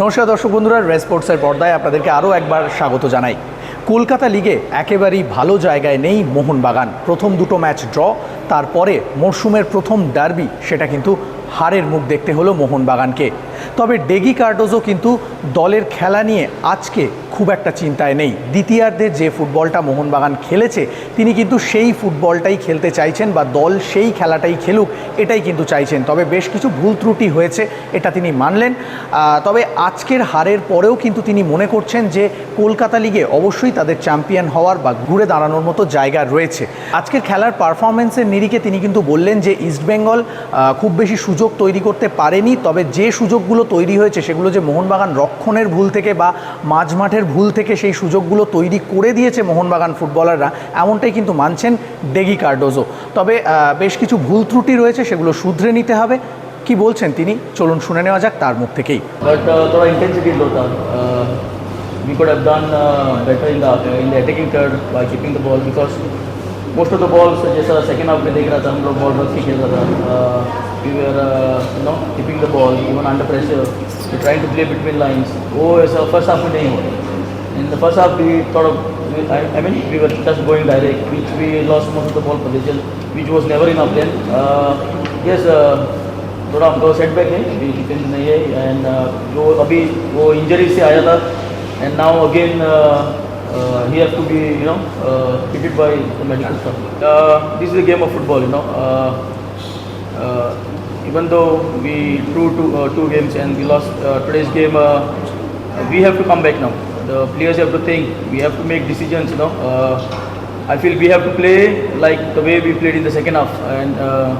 নমস্কার দর্শক বন্ধুরা রেস স্পোর্টসের পর্দায় আপনাদেরকে আরও একবার স্বাগত জানাই। কলকাতা লিগে একেবারেই ভালো জায়গায় নেই মোহনবাগান। প্রথম দুটো ম্যাচ ড্র, তারপরে মরশুমের প্রথম ডার্বি, সেটা কিন্তু হারের মুখ দেখতে হলো মোহনবাগানকে। তবে ডেগি কার্ডোজও কিন্তু দলের খেলা নিয়ে আজকে খুব একটা চিন্তায় নেই। দ্বিতীয়ার্ধে যে ফুটবলটা মোহনবাগান খেলেছে, তিনি কিন্তু সেই ফুটবলটাই খেলতে চাইছেন বা দল সেই খেলাটাই খেলুক, এটাই কিন্তু চাইছেন। তবে বেশ কিছু ভুল ত্রুটি হয়েছে, এটা তিনি মানলেন। তবে আজকের হারের পরেও কিন্তু তিনি মনে করছেন যে কলকাতা লিগে অবশ্যই তাদের চ্যাম্পিয়ন হওয়ার বা ঘুরে দাঁড়ানোর মতো জায়গা রয়েছে। আজকের খেলার পারফরমেন্সের নিরিখে তিনি কিন্তু বললেন যে ইস্টবেঙ্গল খুব বেশি সুযোগ তৈরি করতে পারেনি, তবে যে সুযোগগুলো সুযোগগুলো তৈরি হয়েছে সেগুলো যে মোহনবাগান রক্ষণের ভুল থেকে বা মাঝমাঠের ভুল থেকে সেই সুযোগগুলো তৈরি করে দিয়েছে মোহনবাগান ফুটবলাররা এমনটাই কিন্তু মানছেন ডেগি কার্ডোজো। তবে বেশ কিছু ভুল ত্রুটি রয়েছে সেগুলো শুধরে নিতে হবে। কি বলছেন তিনি? চলুন শুনে নেওয়া যাক তার মুখ থেকেই। We could have done uh, better in the in the attacking third by keeping the ball because most of the balls जैसा सेकेंड हाफ़ में देख रहा था हम लोग बॉल रख के खेल रहा था। We are no keeping the ball even under pressure trying to play between lines वो ऐसा फ़र्स्ट हाफ़ में नहीं हो in the first half we थोड़ा I mean we were just going direct which we lost most of the ball position which was never in of then yes थोड़ा हमको setback है अभी डिफेंस नहीं है। एंड जो अभी वो इंजरी से आया था and now again uh, he has to be, you know, uh, treated by the medical staff. Uh, this is a game of football, you know. Uh, uh, even though we drew two, uh, two games and we lost uh, today's game, uh, we have to come back now. The players have to think. We have to make decisions, you know. Uh, I feel we have to play like the way we played in the second half, and uh,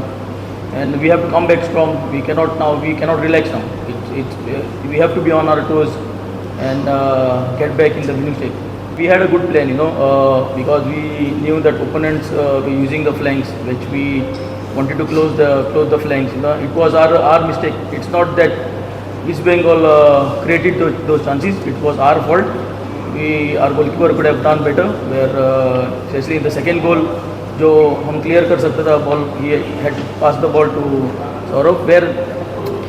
and we have to come back strong. We cannot now. We cannot relax now. It, it, we have to be on our toes and uh, get back in the winning shape We had a good plan, you know, uh, because we knew that opponents uh, were using the flanks, which we wanted to close the close the flanks. You know, it was our our mistake. It's not that East Bengal uh, created those, those chances. It was our fault. We our goalkeeper could have done better. Where uh, especially in the second goal, जो हम clear कर सकते था ball ये had pass the ball to Saurabh where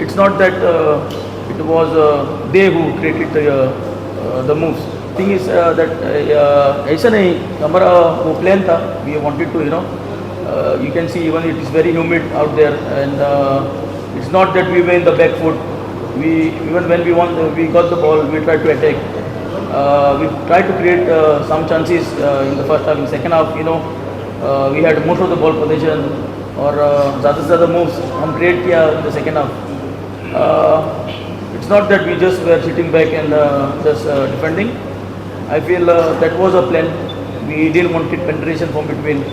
it's not that it was they who created the the moves thing is that ऐसा नहीं हमारा वो प्लान था we wanted to you know you can see even it is very humid out there and it's not that we way in the back foot we even when we won we got the ball we tried to attack uh, we tried to create uh, some chances uh, in the first half in second half you know uh, we had most of the ball possession और uh, ज़्यादा से ज़्यादा moves हम create किया in the second half uh, it's not that we just were sitting back and uh, just uh, defending I feel uh, that was a plan. We didn't want it penetration from between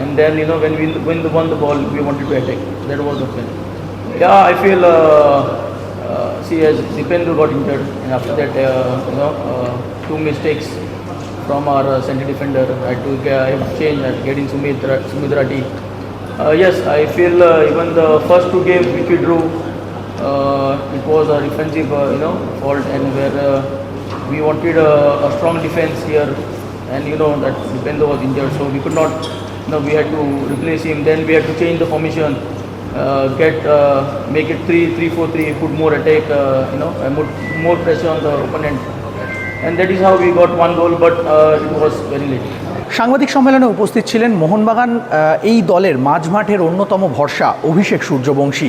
and then you know when we when we won the ball we wanted to attack. That was the plan. Yeah I feel uh, uh, see as Dipendu got injured and after that uh, you know uh, two mistakes from our uh, center defender I had to I have to change I get in Sumit Ra- Sumit uh, yes I feel even the first two games which we drew it was a defensive you know fault and where we wanted a, a strong defense here and you know that Dipendo was injured so we could not you know we had to replace him then we had to change the formation uh, get uh, make it 3 3 4 3 put more attack uh, you know and put more pressure on the opponent and that is how we got one goal but uh, it was very late সাংবাদিক সম্মেলনে উপস্থিত ছিলেন মোহনবাগান এই দলের মাঝমাঠের অন্যতম ভরসা অভিষেক Suryavanshi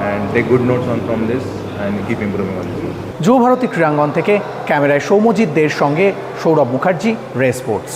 and take good notes on from this and keep improving on this. যুব ভারতী ক্রীড়াঙ্গন থেকে ক্যামেরায় সৌম্যজিৎ দের সঙ্গে সৌরভ মুখার্জি রে স্পোর্টস